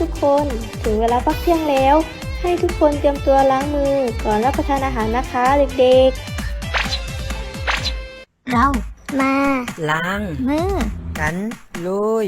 ทุกคน ถึงเวลาพักเที่ยงแล้ว ให้ทุกคนเตรียมตัวล้างมือก่อนรับประทานอาหารนะคะเด็กเรามาล้างมือกันเลย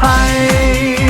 ภัย